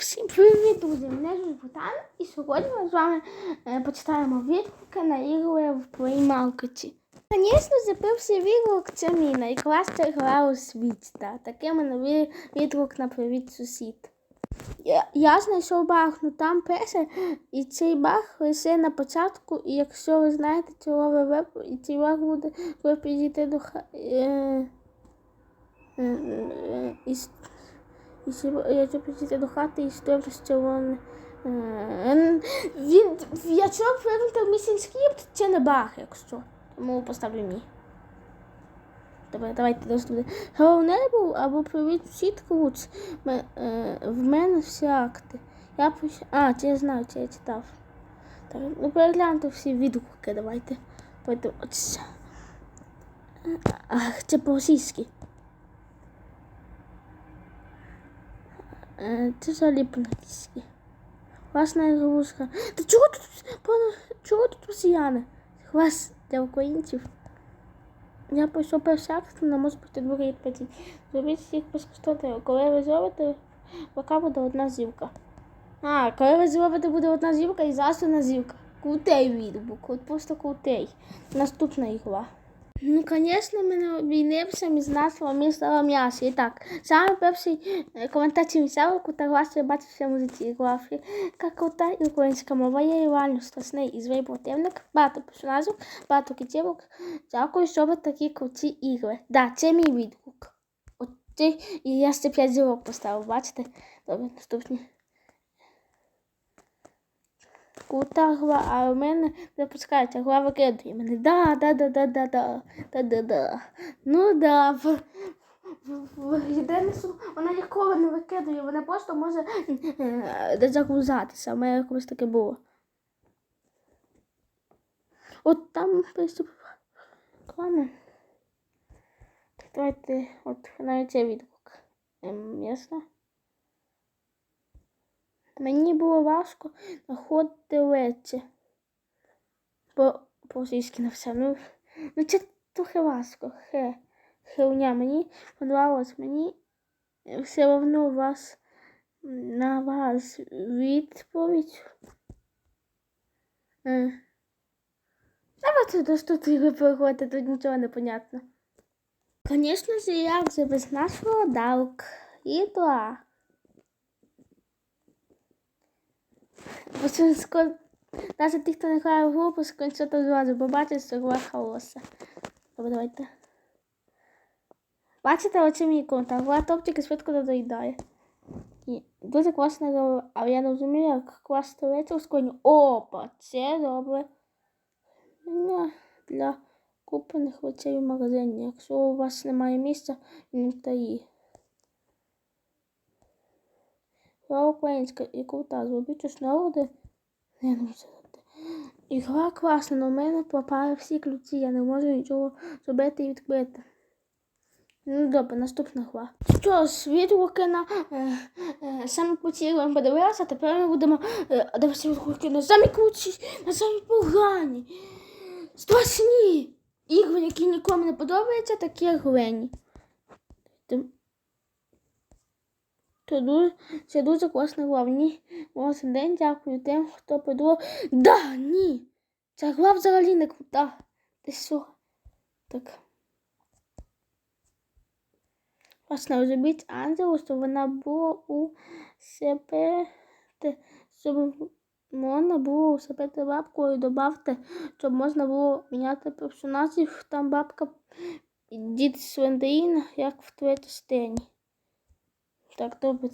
Всім привіт, друзі! Мене звуть Богдан, і сьогодні ми з вами е, почитаємо відгуки на ігри в плеймаркеті. Звісно, запився відгук це мій найкраща гра у світі. Та. Такий мене ві- відгук на привіт сусід. Я, я знайшов баг, ну там пише, і цей баг лише на початку, і якщо ви знаєте цього вип... і цей баг буде, ви підійти до ха... е... е, е, Якщо якщо підійти до хати і створити, що він... е, Він... Якщо вимкнути місінь скрипт, це не баг, якщо. Тому поставлю мій. Давай, давайте досліди. Головне був або привіт всі крут. Е, в мене всі акти. Я поч... А, це я знаю, це я читав. Так, ну перегляньте всі відгуки, давайте. Давайте. Ах, це по-російськи. Це взагалі по-англійськи. Власна ігрушка. Та чого тут, чого тут росіяни? Вас для українців. Я пройшов перший акт, не можу пройти другий п'ятій. Зробіть їх безкоштовно. Коли ви зробите, поки буде одна зівка. А, коли ви зробите, буде одна зівка і зараз одна зівка. Крутий відбук, от просто крутий. Наступна ігла. Ну, звісно, мене обійнився між назвою міста м'ясо. І так, саме перший е, коментар відселку та глас я бачив в цьому житті графі. Крута і українська мова є реально страшний і злий противник, багато персонажів, багато кітівок. Дякую, що ви такі круті ігри. Да, це мій відгук. От і я ще 5 зірок поставив, бачите? Добре, наступні. Крута гра, а у мене запускається, гра викидує мене. Да, да, да, да, да, да, да, да, да. Ну да. В, в, в вона ніколи не викидує, вона просто може е, загрузатися. У мене якось таке було. От там приступ. Так, давайте, от навіть цей відгук. Ем, ясно? Мені було важко знаходити. По по-російськи написав. Ну, ну це трохи важко. Хе. Херня. Мені подобалось. Мені все одно вас на вас відповідь. Е. Давайте до ти переходити, тут нічого не понятно. Звісно ж, як же без нашого далк. І два. Бо це. Навіть ті, хто не грає в групу, скончати зразу, бо бачить, гра хаоса. Добре, давайте. Бачите, оце мій коментар. Гра топчики швидко додоїдає. І дуже класна гра, але я не розумію, як класти речі у сконі. Опа, це добре. Не для куплених речей в магазині. Якщо у вас немає місця в інвентарі. Українська і крута. Зробіть це. Ігра класна, але в мене пропали всі ключі. Я не можу нічого зробити і відкрити. Ну добре, наступна гра. Що ж, відгуки на е, е, ми подивилися, тепер ми будемо е, дивитися відгуки на самі круті, на самі погані. Страшні ігри, які нікому не подобаються, такі як Це дуже, гра. Мені ось день дякую тим, хто придумав. Да, ні. Ця гра взагалі не крута. Ти що? Так. Власне, розробіть Анзелу, щоб вона була у себе, щоб можна було у себе те бабку і додавте, щоб можна було міняти персонажів. Там бабка дід Свендеїн, як в третій частині. Так, добре.